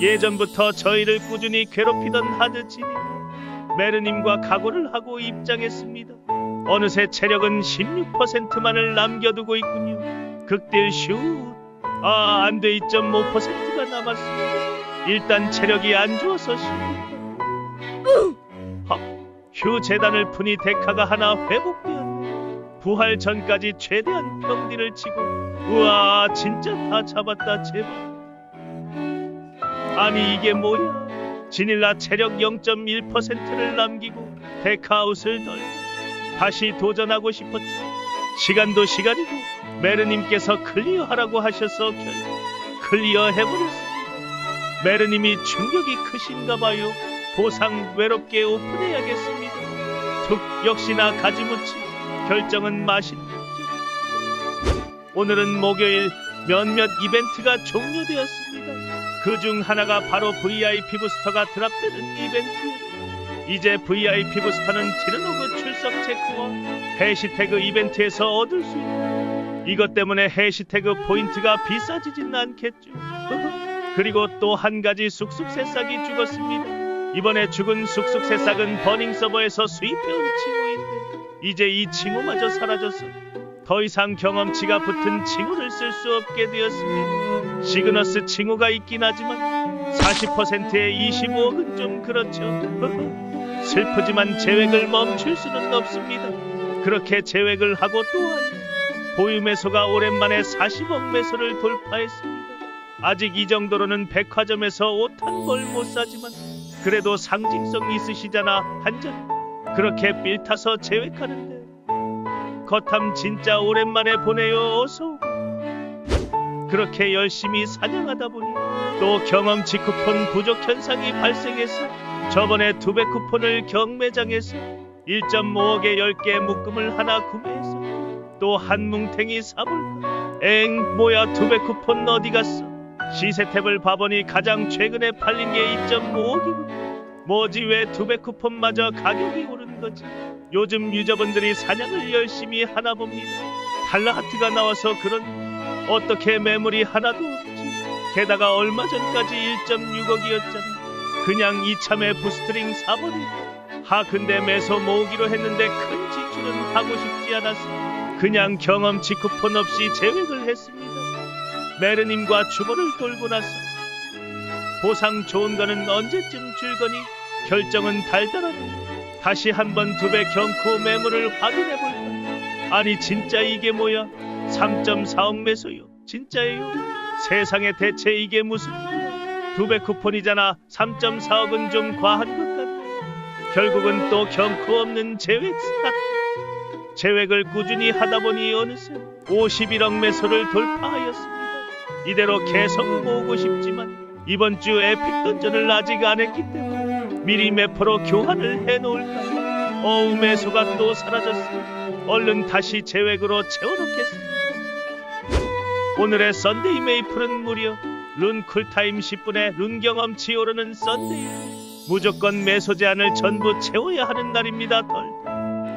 예전부터 저희를 꾸준히 괴롭히던 하드진이 메르님과 각오를 하고 입장했습니다. 어느새 체력은 16%만을 남겨두고 있군요. 극딜 슛. 아, 안 돼. 2.5%가 남았습니다. 일단 체력이 안 좋아서 쉽니다. 하, 휴 재단을 푸니 데카가 하나 회복되었네. 부활 전까지 최대한 평딜을 치고 우와 진짜 다 잡았다 제발. 아니 이게 뭐야? 지닐라 체력 0.1%를 남기고 데카아웃을 덜 다시 도전하고 싶었지. 시간도 시간이고 메르님께서 클리어하라고 하셔서 결국 클리어 해버렸습니다. 메르님이 충격이 크신가 봐요. 보상 외롭게 오픈해야겠습니다. 툭 역시나 가지무치 결정은 맛있겠죠. 오늘은 목요일 몇몇 이벤트가 종료되었습니다. 그 중 하나가 바로 VIP 부스터가 드랍되는 이벤트. 이제 VIP 부스터는 티르노그 출석 체크와 해시태그 이벤트에서 얻을 수 있다. 이것 때문에 해시태그 포인트가 비싸지진 않겠죠. 그리고 또 한 가지 쑥쑥 새싹이 죽었습니다. 이번에 죽은 쑥쑥 새싹은 버닝 서버에서 수입해온 칭호인데 이제 이 칭호마저 사라져서 더 이상 경험치가 붙은 칭호를 쓸 수 없게 되었습니다. 시그너스 칭호가 있긴 하지만 40%의 25억은 좀 그렇죠. 슬프지만 계획을 멈출 수는 없습니다. 그렇게 계획을 하고 또한 보유 매소가 오랜만에 40억 매소를 돌파했습니다. 아직 이 정도로는 백화점에서 옷 한 벌 못 사지만 그래도 상징성 있으시잖아 한 잔. 그렇게 삘 타서 제획하는데 거탐 진짜 오랜만에 보내요 어서. 그렇게 열심히 사냥하다 보니 또 경험치 쿠폰 부족 현상이 발생해서 저번에 두 배 쿠폰을 경매장에서 1.5억에 10개 묶음을 하나 구매해서 또 한 뭉탱이 사볼까 엥 뭐야 두 배 쿠폰 어디 갔어 시세 탭을 봐보니 가장 최근에 팔린 게 2.5억이군 뭐지 왜 두 배 쿠폰마저 가격이 오 른 거지. 요즘 유저분들이 사냥을 열심히 하나 봅니다. 달러하트가 나와서 그런 어떻게 매물이 하나도 없지. 게다가 얼마 전까지 1.6억이었잖아. 그냥 이참에 부스트링 사버리고. 하 근데 매서 모으기로 했는데 큰 지출은 하고 싶지 않아서 그냥 경험치 쿠폰 없이 제외를 했습니다. 메르님과 주보를 돌고 나서 보상 좋은 거는 언제쯤 줄 거니 결정은 달달하네 다시 한번 두 배 경코 매물을 확인해 볼까 아니 진짜 이게 뭐야? 3.4억 매소요. 진짜예요? 세상에 대체 이게 무슨 두 배 쿠폰이잖아. 3.4억은 좀 과한 것 같네. 결국은 또 경코 없는 제획 스타트 제획을 꾸준히 하다 보니 어느새 51억 매소를 돌파하였습니다. 이대로 계속 모으고 싶지만 이번 주 에픽 던전을 아직 안 했기 때문에 미리 매포로 교환을 해놓을까? 어우 매소가 또 사라졌어 얼른 다시 제획으로 채워놓겠습니다. 오늘의 썬데이 메이플은 무려 룬 쿨타임 10분에 룬 경험치 오르는 썬데이. 무조건 매소 제한을 전부 채워야 하는 날입니다 덜.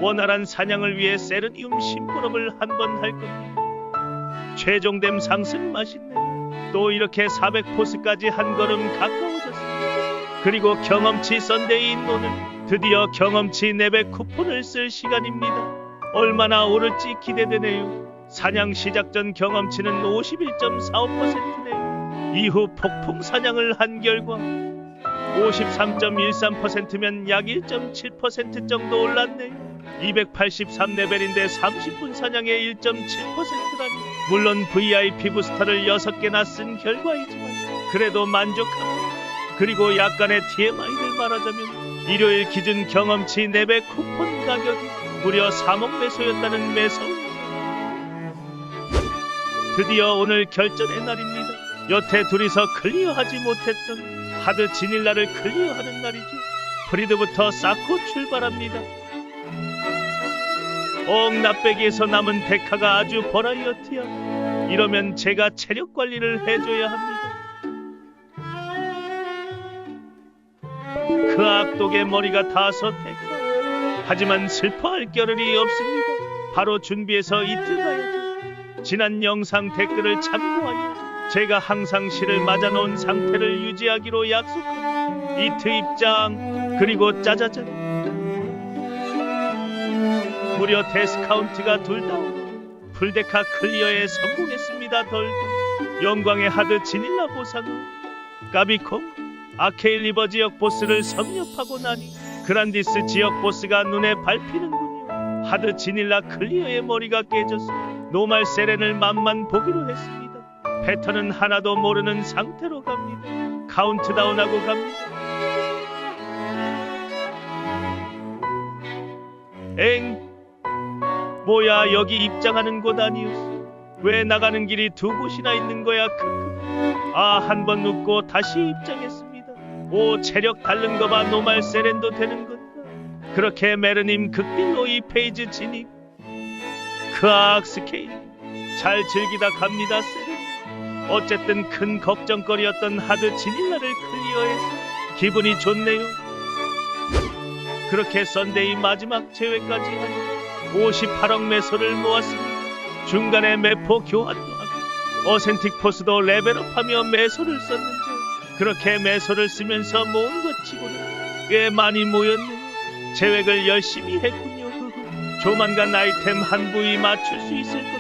원활한 사냥을 위해 세르니움 심부름을 한 번 할 겁니다. 최종됨 상승 맛있네. 또 이렇게 400포스까지 한 걸음 가까워졌습니다 그리고 경험치 썬데이인 오늘 드디어 경험치 4배 쿠폰을 쓸 시간입니다 얼마나 오를지 기대되네요 사냥 시작 전 경험치는 51.45%네요. 이후 폭풍 사냥을 한 결과 53.13%면 약 1.7% 정도 올랐네요. 283레벨인데 30분 사냥에 1.7%라니 물론 VIP 부스터를 6개나 쓴 결과이지만 그래도 만족합니다. 그리고 약간의 TMI를 말하자면 일요일 기준 경험치 4배 쿠폰 가격이 무려 3억 매소였다는 매서 드디어 오늘 결전의 날입니다. 여태 둘이서 클리어하지 못했던 하드 지닐라를 클리어하는 날이죠. 프리드부터 쌓고 출발합니다. 옥납배기에서 남은 데카가 아주 버라이어티야. 이러면 제가 체력 관리를 해줘야 합니다. 그 악독의 머리가 다섯 데카. 하지만 슬퍼할 겨를이 없습니다. 바로 준비해서 이틀 가야죠. 지난 영상 댓글을 참고하여 제가 항상 실을 맞아놓은 상태를 유지하기로 약속한 이트 입장 그리고 짜자잔 무려 데스카운트가 둘다운 풀데카 클리어에 성공했습니다 덜 영광의 하드 지닐라 보상은 까비콤 아케일 리버 지역 보스를 섭렵하고 나니 그란디스 지역 보스가 눈에 밟히는군요. 하드 지닐라 클리어의 머리가 깨져서 노말 세렌을 맛만 보기로 했습니다. 패턴은 하나도 모르는 상태로 갑니다. 카운트다운하고 갑니다. 엥? 뭐야 여기 입장하는 곳 아니었어? 왜 나가는 길이 두 곳이나 있는 거야? 크크. 아 한번 눕고 다시 입장했습니다 오 체력 다른 거 봐 노말 세렌도 되는 건가 그렇게 메르님 극딜로 이 페이지 진입. 크악 스케일 잘 즐기다 갑니다 세렌 어쨌든 큰 걱정거리였던 하드 지닐라를 클리어해서 기분이 좋네요. 그렇게 썬데이 마지막 제외까지 하니 58억 매소를 모았습니다. 중간에 매포 교환도 하고 어센틱 포스도 레벨업하며 매소를 썼는데 그렇게 매소를 쓰면서 모은 것 치고는 꽤 많이 모였네요. 계획을 열심히 했군요. 조만간 아이템 한 부위 맞출 수 있을 것